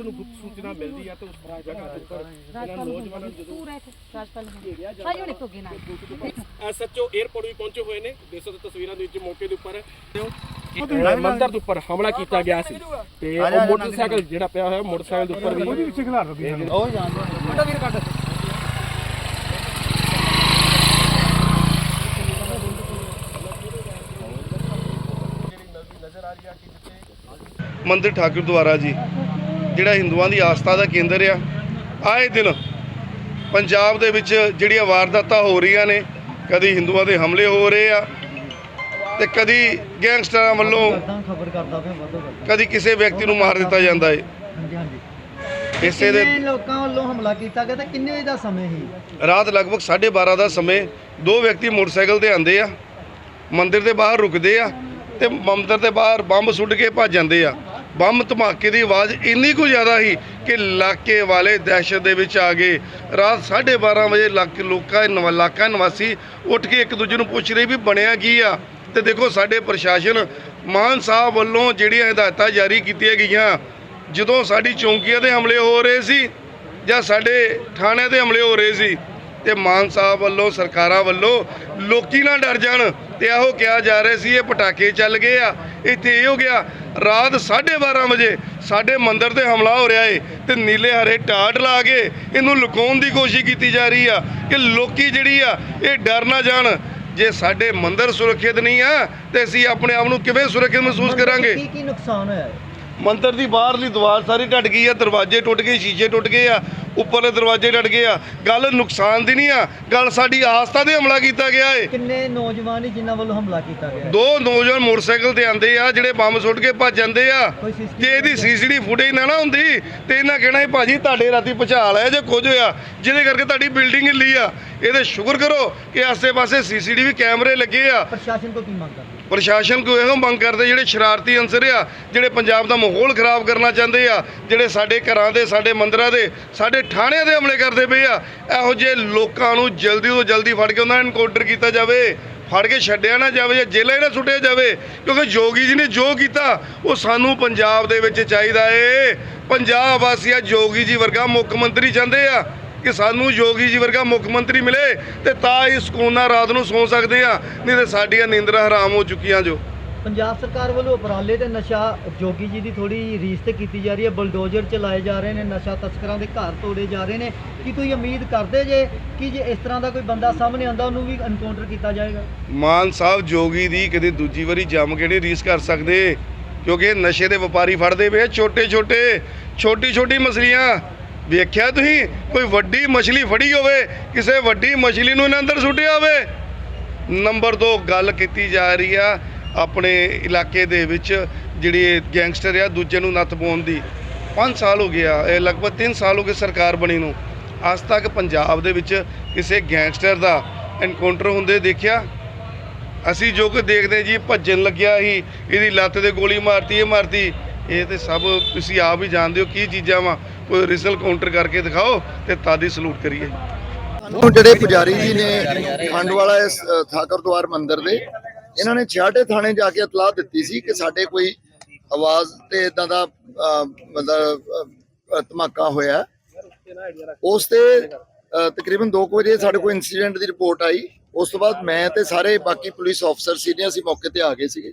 Police ਨੂੰ ਗੁਪਤ ਸੂਚਨਾ ਮਿਲਦੀ ਆ ਤੇ ਉਸ ਜਗ੍ਹਾ ਦੇ ਉੱਪਰ ਇਹਨਾਂ ਨੌਜਵਾਨਾਂ ਨੂੰ ਜਦੋਂ ਪੂਰਾ ਇੱਥੇ ਰਾਜਪਾਲ ਨੂੰ ਸਾਜੋ ਨਿਕੋ ਗਿਨਾ ਐਸਐਚਓ 에어ਪੋਰਟ ਵੀ ਪਹੁੰਚੇ ਹੋਏ ਨੇ ਦੇਖ ਹੋ ਤਸਵੀਰਾਂ ਦੇ ਵਿੱਚ ਮੌਕੇ ਦੇ ਉੱਪਰ। ਇਹ ਮੰਦਰ ਦੇ ਉੱਪਰ ਹਮਲਾ ਕੀਤਾ ਗਿਆ ਸੀ। ਤੇ ਉਹ ਮੋਟਰਸਾਈਕਲ ਜਿਹੜਾ ਪਿਆ ਹੋਇਆ ਮੋਟਰਸਾਈਕਲ ਦੇ ਉੱਪਰ ਵੀ ਮੰਦਿਰ ਠਾਕੁਰ ਦੁਆਰਾ ਜੀ। ਜਿਹੜਾ ਹਿੰਦੂਆਂ ਦੀ ਆਸਥਾ ਦਾ ਕੇਂਦਰ ਆ ਆਏ ਦਿਨ ਪੰਜਾਬ ਦੇ ਵਿੱਚ ਜਿਹੜੀਆਂ ਵਾਰਦਾਤਾਂ ਹੋ ਰਹੀਆਂ ਨੇ ਕਦੀ ਹਿੰਦੂਆਂ ਦੇ ਹਮਲੇ ਹੋ ਰਹੇ ਆ ਤੇ ਕਦੀ ਗੈਂਗਸਟਰਾਂ ਵੱਲੋਂ ਕਦੀ ਕਿਸੇ ਵਿਅਕਤੀ ਨੂੰ ਮਾਰ ਦਿੱਤਾ ਜਾਂਦਾ ਹੈ ਹਾਂਜੀ ਇਸੇ ਦੇ ਲੋਕਾਂ ਵੱਲੋਂ ਹਮਲਾ ਕੀਤਾ ਗਿਆ ਤੇ ਕਿੰਨੇ ਵਜੇ ਦਾ ਸਮੇਂ ਸੀ? ਰਾਤ ਲਗਭਗ 12:30 ਦਾ ਸਮੇਂ ਦੋ ਵਿਅਕਤੀ ਮੋਟਰਸਾਈਕਲ ਤੇ ਆਂਦੇ ਆ ਮੰਦਿਰ ਦੇ ਬਾਹਰ ਰੁਕਦੇ ਆ ਤੇ ਮੰਦਿਰ ਦੇ ਬਾਹਰ ਬੰਬ ਸੁੱਟ ਕੇ ਭੱਜ ਜਾਂਦੇ ਆ। ਬੰਬ ਧਮਾਕੇ ਦੀ ਆਵਾਜ਼ ਇੰਨੀ ਕੁ ਜ਼ਿਆਦਾ ਸੀ ਕਿ ਇਲਾਕੇ ਵਾਲੇ ਦਹਿਸ਼ਤ ਦੇ ਵਿੱਚ ਆ ਗਏ। ਰਾਤ 12:30 ਵਜੇ ਇਲਾਕੇ ਲੋਕਾਂ, ਨਵ- ਇਲਾਕਾ ਨਿਵਾਸੀ ਉੱਠ ਕੇ ਇੱਕ ਦੂਜੇ ਨੂੰ ਪੁੱਛ ਰਹੇ ਵੀ ਬਣਿਆ ਕੀ ਆ? ਤੇ ਦੇਖੋ ਸਾਡੇ ਪ੍ਰਸ਼ਾਸਨ ਮਾਨ ਸਾਹਿਬ ਵੱਲੋਂ ਜਿਹੜੀਆਂ ਹਦਾਇਤਾਂ ਜਾਰੀ ਕੀਤੀਆਂ ਗਈਆਂ, ਜਦੋਂ ਸਾਡੀ ਚੌਂਕੀਆਂ ਦੇ ਹਮਲੇ ਹੋ ਰਹੇ ਸੀ ਜਾਂ ਸਾਡੇ ਥਾਣਿਆਂ ਦੇ ਹਮਲੇ ਹੋ ਰਹੇ ਸੀ ਤੇ ਮਾਨ ਸਾਹਿਬ ਵੱਲੋਂ ਸਰਕਾਰਾਂ ਵੱਲੋਂ ਲੋਕੀ ਨਾ ਡਰ ਜਾਣ ਤੇ ਇਹੋ ਕਿਹਾ ਜਾ ਰਿਹਾ ਸੀ ਇਹ ਪਟਾਕੇ ਚੱਲ ਗਏ ਆ ਇੱਥੇ ਇਹ ਹੋ ਗਿਆ ਰਾਤ 12:30 ਵਜੇ ਸਾਡੇ ਮੰਦਿਰ ਤੇ ਹਮਲਾ ਹੋ ਰਿਹਾ ਏ ਤੇ ਨੀਲੇ ਹਰੇ ਟਾਟ ਲਾ ਕੇ ਇਹਨੂੰ ਲੁਕਾਉਣ ਦੀ ਕੋਸ਼ਿਸ਼ ਕੀਤੀ ਜਾ ਰਹੀ ਆ ਕਿ ਲੋਕੀ ਜਿਹੜੀ ਆ ਇਹ ਡਰ ਨਾ ਜਾਣ। ਜੇ ਸਾਡੇ ਮੰਦਿਰ ਸੁਰੱਖਿਅਤ ਨਹੀਂ ਆ ਤੇ ਅਸੀਂ ਆਪਣੇ ਆਪ ਨੂੰ ਕਿਵੇਂ ਸੁਰੱਖਿਅਤ ਮਹਿਸੂਸ ਕਰਾਂਗੇ? ਕੀ ਕੀ ਨੁਕਸਾਨ ਹੋਇਆ? ਹੈ ਮੰਦਿਰ ਦੀ ਬਾਹਰਲੀ ਦੀਵਾਰ ਸਾਰੀ ਟੱਟ ਗਈ ਆ ਦਰਵਾਜ਼ੇ ਟੁੱਟ ਗਏ ਸ਼ੀਸ਼ੇ ਟੁੱਟ ਗਏ ਆ ਉੱਪਰਲੇ ਦਰਵਾਜ਼ੇ ਟੱਟ ਗਏ ਆ। ਗੱਲ ਨੁਕਸਾਨ ਦੀ ਨਹੀਂ ਆ ਗੱਲ ਸਾਡੀ ਆਸਥਾ ਤੇ ਹਮਲਾ ਕੀਤਾ ਗਿਆ ਏ। ਕਿੰਨੇ ਨੌਜਵਾਨ ਸੀ ਜਿਨ੍ਹਾਂ ਵੱਲੋਂ ਹਮਲਾ ਕੀਤਾ ਗਿਆ? ਹੈ? ਦੋ ਨੌਜਵਾਨ ਮੋਟਰਸਾਈਕਲ ਤੇ ਆਂਦੇ ਆ ਜਿਹੜੇ ਬੰਬ ਸੁੱਟ ਕੇ ਭੱਜ ਜਾਂਦੇ ਆ। ਕੋਈ CCTV ਜੇ ਇਹਦੀ ਸੀਸੀਟੀ ਫੁਟੇਜ ਨਾ ਨਾ ਹੁੰਦੀ ਤੇ ਇਹਨਾਂ ਕਹਿਣਾ ਸੀ ਭਾਜੀ ਤੁਹਾਡੇ ਰਾਤੀ ਭੁਚਾਲ ਆਇਆ ਜੇ ਕੁਝ ਹੋਇਆ ਜਿਹਦੇ ਕਰਕੇ ਤੁਹਾਡੀ ਬਿਲਡਿੰਗ ਹਿੱਲੀ ਆ। ਇਹਦੇ ਸ਼ੁਕਰ ਕਰੋ ਕਿ ਆਸੇ-ਪਾਸੇ ਸੀਸੀਟੀਵੀ ਕੈਮਰੇ ਲੱਗੇ ਆ। ਪ੍ਰਸ਼ਾਸਨ ਤੋਂ ਕੀ ਮੰਗ ਕਰਦੇ? ਪ੍ਰਸ਼ਾਸਨ ਕੋ ਇਹੋ ਮੰਗ ਕਰਦੇ ਜਿਹੜੇ ਸ਼ਰਾਰਤੀ ਅੰਸਰ ਆ, ਜਿਹੜੇ ਪੰਜਾਬ ਦਾ ਮਾਹੌਲ ਖਰਾਬ ਕਰਨਾ ਚਾਹੁੰਦੇ ਆ, ਜਿਹੜੇ ਸਾਡੇ ਘਰਾਂ ਦੇ, ਸਾਡੇ ਮੰਦਰਾਂ ਦੇ, ਸਾਡੇ ਥਾਣਿਆਂ ਦੇ ਹਮਲੇ ਕਰਦੇ ਪਏ ਆ, ਇਹੋ ਜਿਹੇ ਲੋਕਾਂ ਨੂੰ ਜਲਦੀ ਤੋਂ ਜਲਦੀ ਫੜ ਕੇ ਉਹਨਾਂ ਨੂੰ ਐਨਕਾਊਂਟਰ ਕੀਤਾ ਜਾਵੇ, ਫੜ ਕੇ ਛੱਡਿਆ ਨਾ ਜਾਵੇ ਜਾਂ ਜੇਲ੍ਹਾਂ ਹੀ ਨਾ ਸੁੱਟਿਆ ਜਾਵੇ, ਕਿਉਂਕਿ ਜੋਗੀ ਜੀ ਨੇ ਜੋ ਕੀਤਾ, ਉਹ ਸਾਨੂੰ ਪੰਜਾਬ ਦੇ ਵਿੱਚ ਚਾਹੀਦਾ ਏ। ਪੰਜਾਬ ਵਾਸੀਆ ਜੋਗੀ ਜੀ ਵਰਗਾ ਮੁੱਖ ਮੰਤਰੀ ਚਾਹੁੰਦੇ ਆ ਕਿ ਸਾਨੂੰ ਯੋਗੀ ਜੀ ਵਰਗਾ ਮੁੱਖ ਮੰਤਰੀ ਮਿਲੇ ਤੇ ਤਾਂ ਹੀ ਸਕੂਨ ਨਾਲ ਰਾਤ ਨੂੰ ਸੌਂ ਸਕਦੇ ਆ ਨਹੀਂ ਤੇ ਸਾਡੀਆਂ ਨੀਂਦਰਾਂ ਹਰਾਮ ਹੋ ਚੁੱਕੀਆਂ ਜੋ। ਪੰਜਾਬ ਸਰਕਾਰ ਵੱਲੋਂ ਉਪਰਾਲੇ ਤੇ ਨਸ਼ਾ ਜੋਗੀ ਜੀ ਦੀ ਥੋੜੀ ਰੀਸ ਤੇ ਕੀਤੀ ਜਾ ਰਹੀ ਹੈ। ਬਲਡੋਜ਼ਰ ਚਲਾਏ ਜਾ ਰਹੇ ਨੇ ਨਸ਼ਾ ਤਸਕਰਾਂ ਦੇ ਘਰ ਤੋੜੇ ਜਾ ਰਹੇ ਨੇ। ਕੀ ਤੁਸੀਂ ਉਮੀਦ ਕਰਦੇ ਜੇ ਕਿ ਜੇ ਇਸ ਤਰ੍ਹਾਂ ਦਾ ਕੋਈ ਬੰਦਾ ਸਾਹਮਣੇ ਆਉਂਦਾ ਉਹਨੂੰ ਵੀ ਐਨਕਾਊਂਟਰ ਕੀਤਾ ਜਾਏਗਾ? ਮਾਨ ਸਾਹਿਬ ਜੋਗੀ ਦੀ ਕਦੇ ਦੂਜੀ ਵਾਰੀ ਜੰਮ ਕੇ ਨਹੀਂ ਰੀਸ ਕਰ ਸਕਦੇ ਕਿਉਂਕਿ ਨਸ਼ੇ ਦੇ ਵਪਾਰੀ ਫੜਦੇ ਪਏ ਛੋਟੇ ਛੋਟੇ ਛੋਟੀ ਛੋਟੀ ਮਛਲੀਆਂ ਵੇਖਿਆ ਤੁਸੀਂ? ਕੋਈ ਵੱਡੀ ਮਛਲੀ ਫੜੀ ਹੋਵੇ, ਕਿਸੇ ਵੱਡੀ ਮਛਲੀ ਨੂੰ ਇਹਨਾਂ ਅੰਦਰ ਸੁੱਟਿਆ ਹੋਵੇ। ਨੰਬਰ 2 ਗੱਲ ਕੀਤੀ ਜਾ ਰਹੀ ਆ ਆਪਣੇ ਇਲਾਕੇ ਦੇ ਵਿੱਚ ਜਿਹੜੀ ਗੈਂਗਸਟਰ ਆ, ਦੂਜੇ ਨੂੰ ਨੱਥ ਪਾਉਣ ਦੀ। 5 ਸਾਲ ਹੋ ਗਿਆ ਇਹ ਲਗਭਗ 3 ਸਾਲ ਹੋ ਗਏ ਸਰਕਾਰ ਬਣੀ ਨੂੰ। ਅੱਜ ਤੱਕ ਪੰਜਾਬ ਦੇ ਵਿੱਚ ਕਿਸੇ ਗੈਂਗਸਟਰ ਦਾ ਐਨਕਾਊਂਟਰ ਹੁੰਦੇ ਦੇਖਿਆ? ਅਸੀਂ ਜੋ ਕਿ ਦੇਖਦੇ ਜੀ, ਭੱਜਣ ਲੱਗਿਆ ਸੀ, ਇਹਦੀ ਲੱਤ ਤੇ ਗੋਲੀ ਮਾਰਤੀ, ਇਹ ਮਾਰਤੀ। ਇਹ ਤੇ ਸਭ ਤੁਸੀਂ ਆਪ ਹੀ ਜਾਣਦੇ ਹੋ ਕੀ ਚੀਜ਼ਾਂ ਵਾ। ਕੋਈ ਰਿਸਲ ਕਾਊਂਟਰ ਕਰਕੇ ਦਿਖਾਓ ਤੇ ਤਾਦੀ ਸਲੂਟ ਕਰੀਏ। ਨੂੰ ਜਿਹੜੇ ਪੁਜਾਰੀ ਜੀ ਨੇ ਖੰਡ ਇਸ ਅ, ਠਾਕੁਰ ਮੰਦਿਰ ਦੇ ਇਹਨਾਂ ਨੇ ਛਾਟੇ ਥਾਣੇ ਜਾ ਕੇ ਇਤਲਾਹ ਦਿੱਤੀ ਸੀ ਕਿ ਸਾਡੇ ਕੋਈ ਆਵਾਜ਼ ਤੇ ਇਦਾਂ ਦਾ ਮਤਲਬ ਧਮਾਕਾ ਹੋਇਆ। ਉਸ ਤੇ ਅ, ਤਕਰੀਬਨ 2 ਵਜੇ ਸਾਡੇ ਕੋਲ ਇਨਸੀਡੈਂਟ ਦੀ ਰਿਪੋਰਟ ਆਈ। ਉਸ ਤੋਂ ਬਾਅਦ ਮੈਂ ਤੇ ਸਾਰੇ ਬਾਕੀ ਪੁਲਿਸ ਅਫਸਰ ਸੀਨੀਅਰ ਅਸੀਂ ਮੌਕੇ ਤੇ ਆ ਗਏ ਸੀਗੇ।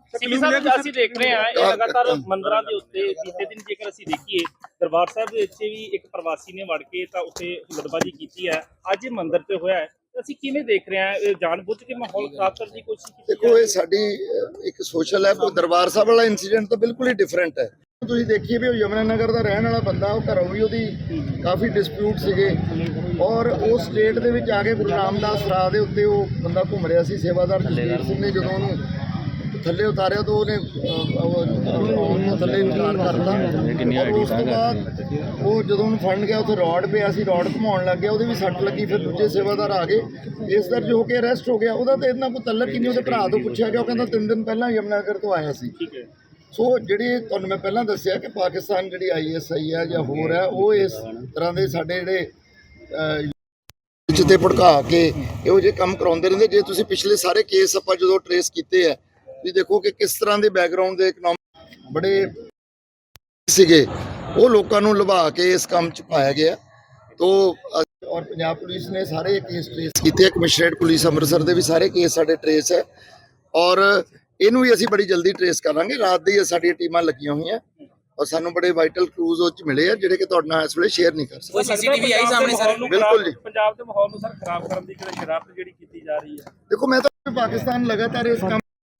ਸਿੱਖੀ ਸਾਹਿਬ ਅਸੀਂ ਦੇਖ ਰਹੇ ਹਾਂ ਇਹ ਲਗਾਤਾਰ ਮੰਦਰਾਂ ਦੇ ਉੱਤੇ ਬੀਤੇ ਦਿਨ ਜੇਕਰ ਅਸੀਂ ਦੇਖੀਏ ਦਰਬਾਰ ਸਾਹਿਬ ਦੇ ਵਿੱਚ ਵੀ ਇੱਕ ਪ੍ਰਵਾਸੀ ਨੇ ਵੜ ਕੇ ਤਾਂ ਉੱਥੇ ਹੁਲੜਬਾਜੀ ਕੀਤੀ ਹੈ। ਅੱਜ ਇਹ ਮੰਦਿਰ ਤੇ ਹੋਇਆ ਹੈ। ਅਸੀਂ ਕਿਵੇਂ ਦੇਖ ਰਹੇ ਹਾਂ ਇਹ ਜਾਣਬੁੱਝ ਕੇ ਮਾਹੌਲ ਖਰਾਬ ਕਰਨ ਦੀ ਕੋਸ਼ਿਸ਼ ਕੀਤੀ ਦੇਖੋ ਇਹ ਸਾਡੀ ਇੱਕ ਸੋਸ਼ਲ ਹੈ ਕੋਈ ਦਰਬਾਰ ਸਾਹਿਬ ਵਾਲਾ ਇਨਸੀਡੈਂਟ ਤਾਂ ਬਿਲਕੁਲ ਹੀ ਡਿਫਰੈਂਟ ਹੈ। ਤੁਸੀਂ ਦੇਖੀਏ ਵੀ ਉਹ ਯਮਨਾ ਨਗਰ ਦਾ ਰਹਿਣ ਵਾਲਾ ਬੰਦਾ ਉਹ ਘਰੋਂ ਵੀ ਉਹਦੀ ਕਾਫੀ ਡਿਸਪਿਊਟ ਸੀਗੇ। ਔਰ ਉਹ ਸਟੇਟ ਦੇ ਵਿੱਚ ਆ ਕੇ ਗੁਰੂ ਰਾਮਦਾਸ ਰਾਹ ਦੇ ਉੱਤੇ ਉਹ ਬੰਦਾ ਘੁੰਮ ਰਿਹਾ ਸੀ ਸੇਵਾਦਾਰ ਜਸਵੀਰ ਸਿੰਘ ਨੇ ਜਦੋਂ ਉਹਨੂੰ ਥੱਲੇ ਉਤਾਰਿਆ ਤਾਂ ਉਹਨੇ ਉਹ ਥੱਲੇ ਇਨਕਾਰ ਕਰਤਾ। ਔਰ ਉਸ ਤੋਂ ਬਾਅਦ ਉਹ ਜਦੋਂ ਉਹਨੂੰ ਫੜਨ ਗਿਆ ਉੱਥੇ ਰੋਡ ਪਿਆ ਸੀ ਰੋਡ ਘੁਮਾਉਣ ਲੱਗ ਗਿਆ ਉਹਦੇ ਵੀ ਸੱਟ ਲੱਗੀ ਫਿਰ ਦੂਜੇ ਸੇਵਾਦਾਰ ਆ ਗਏ। ਇਸ ਦਰਜ ਹੋ ਕੇ ਅਰੈਸਟ ਹੋ ਗਿਆ ਉਹਦਾ ਤਾਂ ਇਹਨਾਂ ਕੋਈ ਤਲਕ ਹੀ ਨਹੀਂ ਉਹਦੇ ਭਰਾ ਤੋਂ ਪੁੱਛਿਆ ਗਿਆ ਉਹ ਕਹਿੰਦਾ ਤਿੰਨ ਦਿਨ ਪਹਿਲਾਂ ਯਮਨਾਗਰ ਤੋਂ ਆਇਆ ਸੀ। ਸੋ ਜਿਹੜੀ ਤੁਹਾਨੂੰ ਮੈਂ ਪਹਿਲਾਂ ਦੱਸਿਆ ਕਿ ਪਾਕਿਸਤਾਨ ਜਿਹੜੀ ਆਈਐਸਆਈ ਹੈ ਜਾਂ ਹੋਰ ਹੈ ਉਹ ਇਸ ਤਰ੍ਹਾਂ ਦੇ ਸਾਡੇ ਜਿਹੜੇ ਵਿੱਚ ਤੇ ਭੜਕਾ ਕੇ ਇਹੋ ਜਿਹੇ ਕੰਮ ਕਰਾਉਂਦੇ ਰਹਿੰਦੇ। ਜੇ ਤੁਸੀਂ ਪਿਛਲੇ ਸਾਰੇ ਕੇਸ ਆਪਾਂ ਜਦੋਂ ਟਰੇਸ ਕੀਤੇ ਆ ਵੀ ਦੇਖੋ ਕਿ ਕਿਸ ਤਰ੍ਹਾਂ ਦੇ ਬੈਕਗ੍ਰਾਉਂਡ ਦੇ ਇਕਨੋਮਿਕ ਬੜੇ ਸੀਗੇ। ਉਹ ਲੋਕਾਂ ਨੂੰ ਲੁਭਾ ਕੇ ਇਸ ਕੰਮ 'ਚ ਪਾਇਆ ਗਿਆ। ਤੋ ਔਰ ਪੰਜਾਬ ਪੁਲਿਸ ਨੇ ਸਾਰੇ ਕੇਸ ਟਰੇਸ ਕੀਤੇ। ਕਮਿਸ਼ਨਰੇਟ ਪੁਲਿਸ ਅੰਮ੍ਰਿਤਸਰ ਦੇ ਵੀ ਸਾਰੇ ਕੇਸ ਸਾਡੇ ਟਰੇਸ ਹੈ। ਔਰ ਇਹਨੂੰ ਵੀ ਅਸੀਂ ਬੜੀ ਜਲਦੀ ਟਰੇਸ ਕਰਾਂਗੇ। ਰਾਤ ਦੀ ਸਾਡੀਆਂ ਟੀਮਾਂ ਲੱਗੀਆਂ ਹੋਈਆਂ। ਔਰ ਸਾਨੂੰ ਬੜੇ ਵਾਈਟਲ ਕਲੂਜ਼ ਉਹ 'ਚ ਮਿਲੇ ਆ ਜਿਹੜੇ ਕਿ ਤੁਹਾਡੇ ਨਾਲ ਇਸ ਵੇਲੇ ਸ਼ੇਅਰ ਨਹੀਂ ਕਰ ਸਕਦੇ। ਕੋਈ ਸੀਸੀਟੀਵੀ ਆਈ ਸਾਹਮਣੇ ਸਰ? ਬਿਲਕੁਲ ਜੀ। ਪੰਜਾਬ ਦੇ ਮਾਹੌਲ ਨੂੰ ਸਰ ਖਰਾਬ ਕਰਨ ਦੀ ਕਿਤੇ ਸ਼ਰਾਰਤ ਜਿਹੜੀ ਕੀਤੀ ਜਾ ਰਹੀ ਹੈ। ਦੇਖੋ ਮੈਂ ਤਾਂ ਪਾਕਿਸਤਾਨ ਲਗਾਤਾਰ ਇਸ ਕੰਮ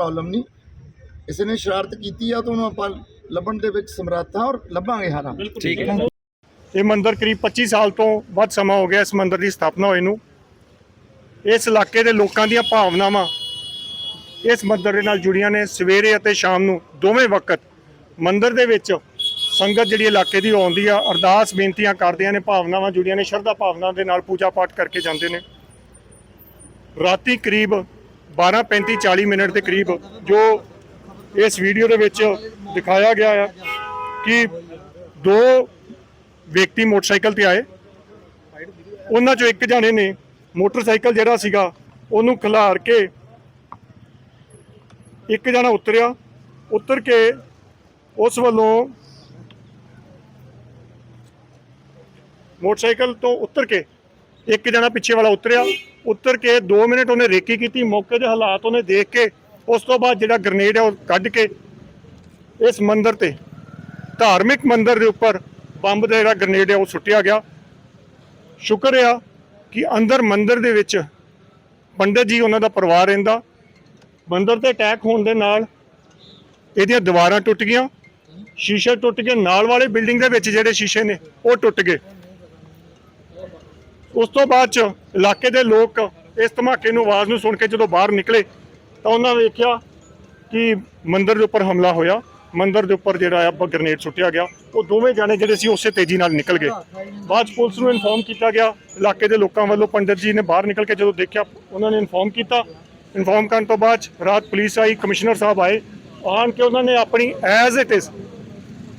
ਪ੍ਰੋਬਲਮ ਨਹੀਂ। ਕਿਸੇ ਨੇ ਸ਼ਰਾਰਤ ਕੀਤੀ ਆ ਤਾਂ ਉਹਨੂੰ ਆਪਾਂ ਲੱਭਣ ਦੇ ਵਿੱਚ ਸਮਰੱਥ ਔਰ ਲੱਭਾਂਗੇ ਹਾਰਾਂ। ਠੀਕ ਹੈ। ਇਹ ਮੰਦਿਰ ਕਰੀਬ 25 ਸਾਲ ਤੋਂ ਵੱਧ ਸਮਾਂ ਹੋ ਗਿਆ ਇਸ ਮੰਦਿਰ ਦੀ ਸਥਾਪਨਾ ਹੋਏ ਨੂੰ। ਇਸ ਇਲਾਕੇ ਦੇ ਲੋਕਾਂ ਦੀਆਂ ਭਾਵਨਾਵਾਂ ਇਸ ਮੰਦਿਰ ਦੇ ਨਾਲ ਜੁੜੀਆਂ ਨੇ। ਸਵੇਰੇ ਅਤੇ ਸ਼ਾਮ ਨੂੰ ਦੋਵੇਂ ਵਕਤ ਮੰਦਿਰ ਦੇ ਵਿੱਚ ਸੰਗਤ ਜਿਹੜੀ ਇਲਾਕੇ ਦੀ ਆਉਂਦੀ ਆ ਅਰਦਾਸ ਬੇਨਤੀਆਂ ਕਰਦਿਆਂ ਨੇ ਭਾਵਨਾਵਾਂ ਜੁੜੀਆਂ ਨੇ ਸ਼ਰਧਾ ਭਾਵਨਾ ਦੇ ਨਾਲ ਪੂਜਾ ਪਾਠ ਕਰਕੇ ਜਾਂਦੇ ਨੇ। ਰਾਤੀ ਕਰੀਬ 12:35 40 ਮਿੰਟ ਦੇ ਕਰੀਬ ਜੋ ਇਸ ਵੀਡੀਓ ਦੇ ਵਿੱਚ ਦਿਖਾਇਆ ਗਿਆ ਹੈ ਕਿ ਦੋ ਵਿਅਕਤੀ ਮੋਟਰਸਾਈਕਲ ਤੇ ਆਏ। ਉਹਨਾਂ ਚੋਂ ਇੱਕ ਜਾਣੇ ਨੇ ਮੋਟਰਸਾਈਕਲ ਜਿਹੜਾ ਸੀਗਾ, ਉਹਨੂੰ ਖਿਲਾਰ ਕੇ ਇੱਕ ਜਣਾ ਉਤਰਿਆ। ਉਤਰ ਕੇ ਉਸ ਵੱਲੋਂ ਮੋਟਰਸਾਈਕਲ ਤੋਂ ਉਤਰ ਕੇ ਇੱਕ ਜਣਾ ਪਿੱਛੇ ਵਾਲਾ ਉਤਰਿਆ, ਉਤਰ ਕੇ 2 ਮਿੰਟ ਉਹਨੇ ਰੇਕੀ ਕੀਤੀ, ਮੌਕੇ ਦੇ ਹਾਲਾਤ ਉਹਨੇ ਦੇਖ ਕੇ, ਉਸ ਤੋਂ ਬਾਅਦ ਜਿਹੜਾ ਗ੍ਰਨੇਡ ਹੈ ਉਹ ਕੱਢ ਕੇ ਇਸ ਮੰਦਿਰ ਤੇ, ਧਾਰਮਿਕ ਮੰਦਿਰ ਦੇ ਉੱਪਰ ਬੰਬ ਦਾ ਜਿਹੜਾ ਗ੍ਰਨੇਡ ਹੈ ਉਹ ਸੁੱਟਿਆ ਗਿਆ। ਸ਼ੁਕਰ ਆ ਕਿ ਅੰਦਰ ਮੰਦਿਰ ਦੇ ਵਿੱਚ ਪੰਡਤ ਜੀ ਉਹਨਾਂ ਦਾ ਪਰਿਵਾਰ ਰਹਿੰਦਾ। ਮੰਦਿਰ ਤੇ ਅਟੈਕ ਹੋਣ ਦੇ ਨਾਲ ਇਹਦੀਆਂ ਦੀਵਾਰਾਂ ਟੁੱਟ ਗਈਆਂ। ਸ਼ੀਸ਼ੇ ਟੁੱਟ ਗਏ, ਨਾਲ ਵਾਲੇ ਬਿਲਡਿੰਗ ਦੇ ਵਿੱਚ ਜਿਹੜੇ ਸ਼ੀਸ਼ੇ ਨੇ, ਉਹ ਟੁੱਟ ਗਏ। ਉਸ ਤੋਂ ਬਾਅਦ ਚ ਇਲਾਕੇ ਦੇ ਲੋਕ ਇਸ ਧਮਾਕੇ ਨੂੰ, ਆਵਾਜ਼ ਨੂੰ ਸੁਣ ਕੇ ਜਦੋਂ ਬਾਹਰ ਨਿਕਲੇ, ਤਾਂ ਉਹਨਾਂ ਨੇ ਵੇਖਿਆ ਕਿ ਮੰਦਰ ਦੇ ਉੱਪਰ ਹਮਲਾ ਹੋਇਆ। ਮੰਦਰ ਦੇ ਉੱਪਰ ਜਿਹੜਾ ਆ ਗ੍ਰਨੇਡ ਸੁੱਟਿਆ ਗਿਆ। ਉਹ ਦੋਵੇਂ ਜਾਣੇ ਜਿਹੜੇ ਸੀ, ਉਸੇ ਤੇਜ਼ੀ ਨਾਲ ਨਿਕਲ ਗਏ। ਬਾਅਦ 'ਚ ਪੁਲਿਸ ਨੂੰ ਇਨਫੋਰਮ ਕੀਤਾ ਗਿਆ। ਇਲਾਕੇ ਦੇ ਲੋਕਾਂ ਵੱਲੋਂ ਪੰਡਤ ਜੀ ਨੇ ਬਾਹਰ ਨਿਕਲ ਕੇ ਜਦੋਂ ਦੇਖਿਆ, ਉਹਨਾਂ ਨੇ ਇਨਫੋਰਮ ਕੀਤਾ। ਇਨਫੋਰਮ ਕਰਨ ਤੋਂ ਬਾਅਦ 'ਚ ਰਾਤ ਪੁਲਿਸ ਆਈ, ਕਮਿਸ਼ਨਰ ਸਾਹਿਬ ਆਏ। ਆਣ ਕੇ ਉਹਨਾਂ ਨੇ ਆਪਣੀ ਐਜ਼ ਇਟ ਇਜ਼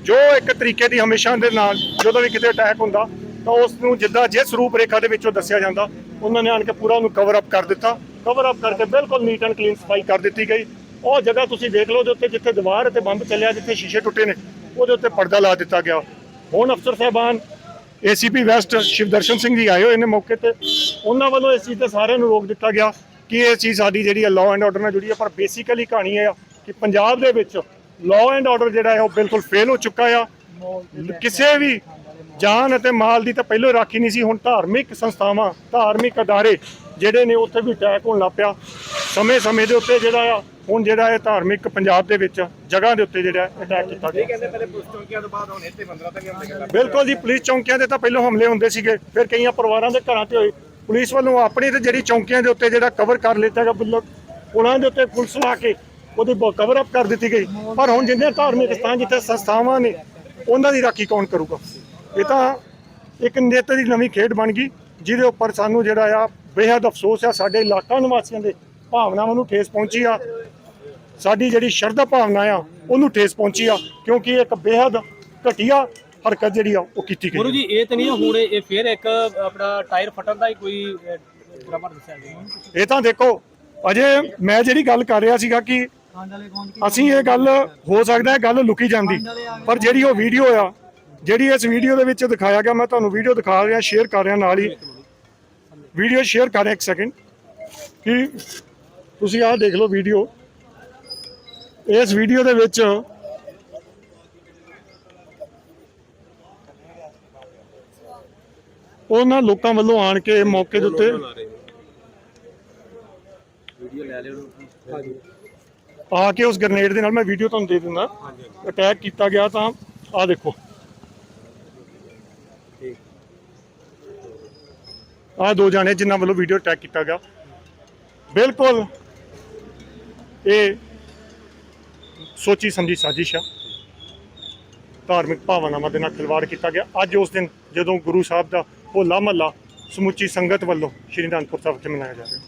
ਜੋ ਇੱਕ ਤਰੀਕੇ ਦੀ ਹਮੇਸ਼ਾ ਦੇ ਨਾਲ, ਜਦੋਂ ਵੀ ਕਿਤੇ ਅਟੈਕ ਹੁੰਦਾ ਤਾਂ ਉਸ ਨੂੰ ਜਿੱਦਾਂ ਜਿਸ ਰੂਪ ਰੇਖਾ ਦੇ ਵਿੱਚੋਂ ਦੱਸਿਆ ਜਾਂਦਾ, ਉਹਨਾਂ ਨੇ ਆਣ ਕੇ ਪੂਰਾ ਉਹਨੂੰ ਕਵਰ ਅਪ ਕਰ ਦਿੱਤਾ। ਕਵਰ ਅਪ ਕਰਕੇ ਬਿਲਕੁਲ ਨੀਟ ਐਂਡ ਕਲੀਨ ਸਫ਼ਾਈ ਕਰ ਦਿੱਤੀ ਗਈ। ਉਹ ਜਗ੍ਹਾ ਤੁਸੀਂ ਦੇਖ ਲਓ ਉਹਦੇ ਉੱਤੇ ਜਿੱਥੇ ਦੀਵਾਰ ਅਤੇ ਬੰਬ ਚੱਲਿਆ, ਜਿੱਥੇ ਸ਼ੀਸ਼ੇ ਟੁੱਟੇ ਨੇ, ਉਹਦੇ ਉੱਤੇ ਪਰਦਾ ਲਾ ਦਿੱਤਾ ਗਿਆ। ਹੁਣ ਅਫਸਰ ਸਾਹਿਬਾਨ ਏਸੀਪੀ ਵੈਸਟ ਸ਼ਿਵਦਰਸ਼ਨ ਸਿੰਘ ਜੀ ਆਏ ਹੋਏ ਨੇ ਮੌਕੇ ਤੇ। ਉਹਨਾਂ ਵੱਲੋਂ ਇਸ ਚੀਜ਼ ਤੇ ਸਾਰਿਆਂ ਨੂੰ ਰੋਕ ਦਿੱਤਾ ਗਿਆ ਕਿ ਇਹ ਚੀਜ਼ ਸਾਡੀ ਜਿਹੜੀ ਹੈ ਲਾਅ ਐਂਡ ਆਰਡਰ ਨਾਲ ਜੁੜੀ ਹੈ ਪਰ ਬੇਸਿਕਲੀ ਕਹਾਣੀ ਇਹ ਆ ਕਿ ਪੰਜਾਬ ਦੇ ਵਿੱਚ ਲਾਅ ਐਂਡ ਆਰਡਰ ਜਿਹੜਾ ਹੈ, ਉਹ ਬਿਲਕੁਲ ਫੇਲ ਹੋ ਚੁੱਕਾ ਆ। ਕਿਸੇ ਵੀ ਜਾਨ ਅਤੇ ਮਾਲ ਦੀ ਤਾਂ ਪਹਿਲਾਂ ਰਾਖੀ ਨਹੀਂ ਸੀ ਹੁਣ ਧਾਰਮਿਕ ਸੰਸਥਾਵਾਂ ਧਾਰਮਿਕ ਅਦਾਰੇ ਜਿਹੜੇ ਨੇ ਉੱਥੇ ਵੀ ਅਟੈਕ ਹੋਣ ਲੱਗ ਪਿਆ। ਸਮੇਂ ਸਮੇਂ ਦੇ ਉੱਤੇ ਜਿਹੜਾ ਆ ਹੁਣ ਜਿਹੜਾ ਇਹ ਧਾਰਮਿਕ ਪੰਜਾਬ ਦੇ ਵਿੱਚ ਜਗ੍ਹਾ ਦੇ ਉੱਤੇ ਜਿਹੜਾ ਅਟੈਕ ਕੀਤਾ ਗਿਆ। ਕਹਿੰਦੇ ਪਹਿਲੇ ਪੁਲਿਸ ਚੌਂਕੀਆਂ ਤੋਂ ਬਾਅਦ ਹੁਣ ਇੱਥੇ ਮੰਦਰਾਂ ਤੱਕ ਹਮਲੇ ਕਰ ਬਿਲਕੁਲ ਜੀ ਪੁਲਿਸ ਚੌਂਕੀਆਂ ਦੇ ਤਾਂ ਪਹਿਲਾਂ ਹਮਲੇ ਹੁੰਦੇ ਸੀਗੇ ਫਿਰ ਕਈਆਂ ਪਰਿਵਾਰਾਂ ਦੇ ਘਰਾਂ ਤੇ ਹੋਏ। ਪੁਲਿਸ ਵੱਲੋਂ ਆਪਣੀ ਤੇ ਜਿਹੜੀ ਚੌਂਕੀਆਂ ਦੇ ਉੱਤੇ ਜਿਹੜਾ ਕਵਰ ਕਰ ਲਿੱਤਾ ਗਿਆ ਬਿੱਲੋ ਉਹਨਾਂ ਦੇ ਉੱਤੇ ਪੁਲਿਸ ਲਾ ਕੇ ਉਹਦੀ ਕਵਰ ਅਪ ਕਰ ਦਿੱਤੀ ਗਈ। ਪਰ ਹੁਣ ਜਿੰਨੇ ਧਾਰਮਿਕ ਸਥਾਨ ਜਿੱਥੇ ਸੰਸਥਾਵਾਂ ਨੇ ਉਹਨਾਂ ਦੀ ਰਾਖੀ ਕੌਣ ਕਰੂਗਾ? ਇਹ ਤਾਂ ਇੱਕ ਨਿੱਤ ਦੀ ਨਵੀਂ ਖੇਡ ਬਣ ਗਈ ਜਿਹਦੇ ਉੱਪਰ ਸਾਨੂੰ ਜਿਹੜਾ ਆ ਬੇਹੱਦ ਅਫਸੋਸ ਆ ਸਾਡੇ ਇਲਾਕਾ ਨਿਵਾਸੀਆਂ ਦੇ ਭਾਵਨਾਵਾਂ ਨੂੰ ਠੇਸ ਪਹੁੰਚੀ ਆ। ਸਾਡੀ ਜਿਹੜੀ ਸ਼ਰਧਾ ਭਾਵਨਾ ਆ ਉਹਨੂੰ ਠੇਸ ਪਹੁੰਚੀ ਆ ਕਿਉਂਕਿ ਇੱਕ ਬੇਹੱਦ ਘਟੀਆ ਹਰਕਤ ਜਿਹੜੀ ਆ ਉਹ ਕੀਤੀ ਗਈ ਗੁਰੂ। ਜੀ ਇਹ ਤਾਂ ਨਹੀਂ ਹੁਣ ਇਹ ਫੇਰ ਇੱਕ ਆਪਣਾ ਟਾਇਰ ਫਟਣ ਦਾ ਹੀ ਕੋਈ ਡਰਾਮਾ ਦੱਸਿਆ ਗਿਆ। ਇਹ ਤਾਂ ਦੇਖੋ ਅਜੇ ਮੈਂ ਜਿਹੜੀ ਗੱਲ ਕਰ ਰਿਹਾ ਸੀਗਾ ਕਿ ਅਸੀਂ ਇਹ ਗੱਲ ਹੋ ਸਕਦਾ ਹੈ ਗੱਲ ਲੁਕੀ ਜਾਂਦੀ ਪਰ ਜਿਹੜੀ ਉਹ ਵੀਡੀਓ ਆ ਜਿਹੜੀ ਇਸ ਵੀਡੀਓ ਦੇ ਵਿੱਚ ਦਿਖਾਇਆ ਗਿਆ ਮੈਂ ਤੁਹਾਨੂੰ ਵੀਡੀਓ ਦਿਖਾ ਰਿਹਾ ਸ਼ੇਅਰ ਕਰ ਰਿਹਾ ਨਾਲ ਹੀ। ਵੀਡੀਓ ਸ਼ੇਅਰ ਕਰ ਰਿਹਾ ਇੱਕ ਸੈਕਿੰਡ ਕਿ ਤੁਸੀਂ ਆਹ ਦੇਖ ਲਓ ਵੀਡੀਓ। ਇਸ ਵੀਡੀਓ ਦੇ ਵਿੱਚ ਉਹਨਾਂ ਲੋਕਾਂ ਵੱਲੋਂ ਆਣ ਕੇ ਮੌਕੇ ਦੇ ਉੱਤੇ ਆ ਕੇ ਉਸ ਗ੍ਰਨੇਡ ਦੇ ਨਾਲ ਮੈਂ ਵੀਡੀਓ ਤੁਹਾਨੂੰ ਦੇ ਦਿੰਦਾ। ਅਟੈਕ ਕੀਤਾ ਗਿਆ ਤਾਂ ਆ ਦੇਖੋ। ਆ ਦੋ ਜਾਣੇ ਜਿਨ੍ਹਾਂ ਵੱਲੋਂ ਵੀਡੀਓ ਅਟੈਕ ਕੀਤਾ ਗਿਆ। ਬਿਲਕੁਲ, ਇਹ ਸੋਚੀ ਸਮਝੀ ਸਾਜ਼ਿਸ਼ ਆ। ਧਾਰਮਿਕ ਭਾਵਨਾਵਾਂ ਦੇ ਨਾਲ ਖਿਲਵਾੜ ਕੀਤਾ ਗਿਆ। ਅੱਜ ਉਸ ਦਿਨ ਜਦੋਂ ਗੁਰੂ ਸਾਹਿਬ ਦਾ ਹੋਲਾ ਮਹੱਲਾ ਸਮੁੱਚੀ ਸੰਗਤ ਵੱਲੋਂ ਸ਼੍ਰੀ ਅਨੰਦਪੁਰ ਸਾਹਿਬ ਵਿਖੇ ਮਨਾਇਆ ਜਾ ਰਿਹਾ।